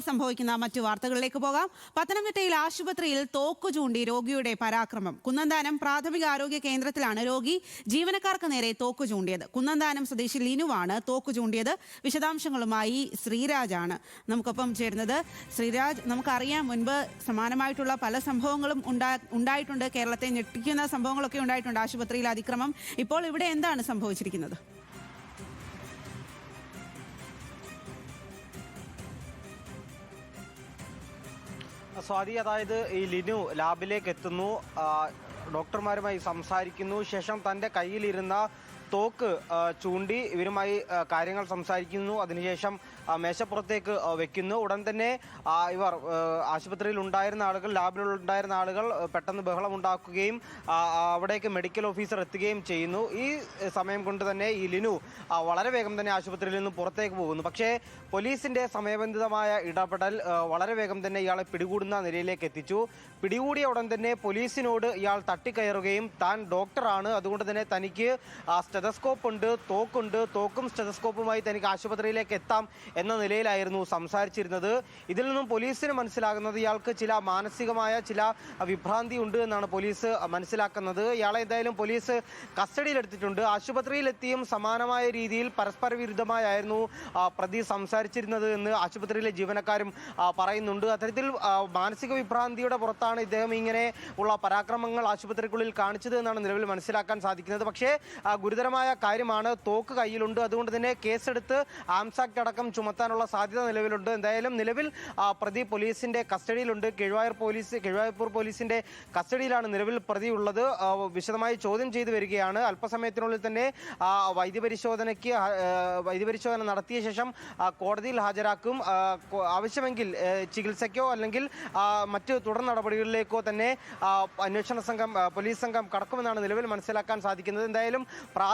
സംഭവിക്കുന്ന മറ്റു വാർത്തകളിലേക്ക് പോകാം. പത്തനംതിട്ടയിൽ ആശുപത്രിയിൽ തോക്കു ചൂണ്ടി രോഗിയുടെ പരാക്രമം. കുന്നന്താനം പ്രാഥമിക ആരോഗ്യ കേന്ദ്രത്തിലാണ് രോഗി ജീവനക്കാർക്ക് നേരെ തോക്കു ചൂണ്ടിയത്. കുന്നന്താനം സ്വദേശി ലിനുവാണ് തോക്കു ചൂണ്ടിയത്. വിശദാംശങ്ങളുമായി ശ്രീരാജാണ്. നമുക്കൊപ്പം ചേരുന്നത് ശ്രീരാജ് നമുക്കറിയാം മുൻപ് സമാനമായിട്ടുള്ള പല സംഭവങ്ങളും ഉണ്ടാ ഉണ്ടായിട്ടുണ്ട്. കേരളത്തെ ഞെട്ടിക്കുന്ന സംഭവങ്ങളൊക്കെ ഉണ്ടായിട്ടുണ്ട് ആശുപത്രിയിൽ അതിക്രമം. ഇപ്പോൾ ഇവിടെ എന്താണ് സംഭവിച്ചിരിക്കുന്നത്? സ്വാതി അതായത് ഈ ലിനു ലാബിലേക്ക് എത്തുന്നു. ഡോക്ടർമാരുമായി സംസാരിക്കുന്നു. ശേഷം തന്റെ കയ്യിലിരുന്ന തോക്ക് ചൂണ്ടി ഇവരുമായി കാര്യങ്ങൾ സംസാരിക്കുന്നു. അതിനുശേഷം മേശപ്പുറത്തേക്ക് വെക്കുന്നു. ഉടൻ തന്നെ ഇവർ ആശുപത്രിയിൽ ഉണ്ടായിരുന്ന ആളുകൾ ലാബിൽ ഉണ്ടായിരുന്ന ആളുകൾ പെട്ടെന്ന് ബഹളം ഉണ്ടാക്കുകയും അവിടേക്ക് മെഡിക്കൽ ഓഫീസർ എത്തുകയും ചെയ്യുന്നു. ഈ സമയം കൊണ്ട് തന്നെ ഈ ലിനു വളരെ വേഗം തന്നെ ആശുപത്രിയിൽ നിന്ന് പുറത്തേക്ക് പോകുന്നു. പക്ഷേ പോലീസിന്റെ സമയബന്ധിതമായ ഇടപെടൽ വളരെ വേഗം തന്നെ ഇയാളെ പിടികൂടുന്ന നിലയിലേക്ക് എത്തിച്ചു. പിടികൂടിയ ഉടൻ തന്നെ പോലീസിനോട് ഇയാൾ തട്ടിക്കയറുകയും താൻ ഡോക്ടറാണ്. അതുകൊണ്ട് തന്നെ തനിക്ക് സ്റ്റെതസ്കോപ്പ് ഉണ്ട് തോക്കുണ്ട്. തോക്കും സ്റ്റെതസ്കോപ്പുമായി തനിക്ക് ആശുപത്രിയിലേക്ക് എത്താം എന്ന നിലയിലായിരുന്നു സംസാരിച്ചിരുന്നത്. ഇതിൽ നിന്നും പോലീസിന് മനസ്സിലാകുന്നത് ഇയാൾക്ക് ചില മാനസികമായ ചില വിഭ്രാന്തി ഉണ്ട് എന്നാണ് പോലീസ് മനസ്സിലാക്കുന്നത്. ഇയാളെ എന്തായാലും പോലീസ് കസ്റ്റഡിയിലെടുത്തിട്ടുണ്ട്. ആശുപത്രിയിലെത്തിയും സമാനമായ രീതിയിൽ പരസ്പര വിരുദ്ധമായായിരുന്നു പ്രതി സംസാരിച്ചിരുന്നത് എന്ന് ആശുപത്രിയിലെ ജീവനക്കാരും പറയുന്നുണ്ട്. അത്തരത്തിൽ മാനസിക വിഭ്രാന്തിയുടെ പുറത്താണ് ഇദ്ദേഹം ഇങ്ങനെ ഉള്ള പരാക്രമങ്ങൾ ആശുപത്രിക്കുള്ളിൽ കാണിച്ചത് എന്നാണ് നിലവിൽ മനസ്സിലാക്കാൻ സാധിക്കുന്നത്. പക്ഷേ ആ, ഗുരുതരമായ കാര്യമാണ്. തോക്ക് കയ്യിലുണ്ട്. അതുകൊണ്ട് തന്നെ കേസെടുത്ത് ആംസ് ആക്ട് അടക്കം ചുമത്താനുള്ള സാധ്യത നിലവിലുണ്ട്. എന്തായാലും നിലവിൽ പ്രതി പോലീസിന്റെ കസ്റ്റഡിയിലുണ്ട്. കിഴുവായൂർ പോലീസ് കിഴുവായൂർ പോലീസിന്റെ കസ്റ്റഡിയിലാണ് നിലവിൽ പ്രതി ഉള്ളത്. വിശദമായി ചോദ്യം ചെയ്തു വരികയാണ്. അല്പസമയത്തിനുള്ളിൽ തന്നെ വൈദ്യപരിശോധനയ്ക്ക് വൈദ്യപരിശോധന നടത്തിയ ശേഷം കോടതിയിൽ ഹാജരാക്കും. ആവശ്യമെങ്കിൽ ചികിത്സയ്ക്കോ അല്ലെങ്കിൽ മറ്റ് തുടർ നടപടികളിലേക്കോ തന്നെ അന്വേഷണ സംഘം പോലീസ് സംഘം കടക്കുമെന്നാണ് നിലവിൽ മനസ്സിലാക്കാൻ സാധിക്കുന്നത്. എന്തായാലും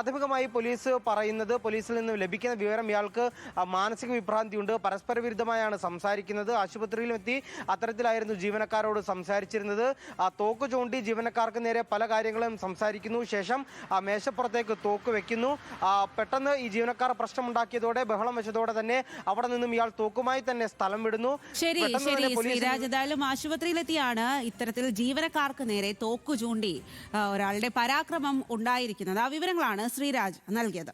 പ്രാഥമികമായി പോലീസ് പറയുന്നത് പോലീസിൽ നിന്ന് ലഭിക്കുന്ന വിവരം ഇയാൾക്ക് മാനസിക വിഭ്രാന്തിയുണ്ട്. പരസ്പര വിരുദ്ധമായാണ് സംസാരിക്കുന്നത്. ആശുപത്രിയിലും എത്തി അത്തരത്തിലായിരുന്നു ജീവനക്കാരോട് സംസാരിച്ചിരുന്നത്. ആ തോക്ക് ചൂണ്ടി ജീവനക്കാർക്ക് നേരെ പല കാര്യങ്ങളും സംസാരിക്കുന്നു. ശേഷം മേശപ്പുറത്തേക്ക് തോക്ക് വെക്കുന്നു. പെട്ടെന്ന് ഈ ജീവനക്കാർ പ്രശ്നമുണ്ടാക്കിയതോടെ ബഹളം വെച്ചതോടെ തന്നെ അവിടെ നിന്നും ഇയാൾ തോക്കുമായി തന്നെ സ്ഥലം വിടുന്നു. ശരി ശരി ശ്രീരാജ് എന്തായാലും ആശുപത്രിയിലെത്തിയാണ് ഇത്തരത്തിൽ ജീവനക്കാർക്ക് നേരെ തോക്കു ചൂണ്ടി ഒരാളുടെ പരാക്രമം ഉണ്ടായിരിക്കുന്നത്. ആ വിവരങ്ങളാണ് ശ്രീരാജ് നൽകിയത്.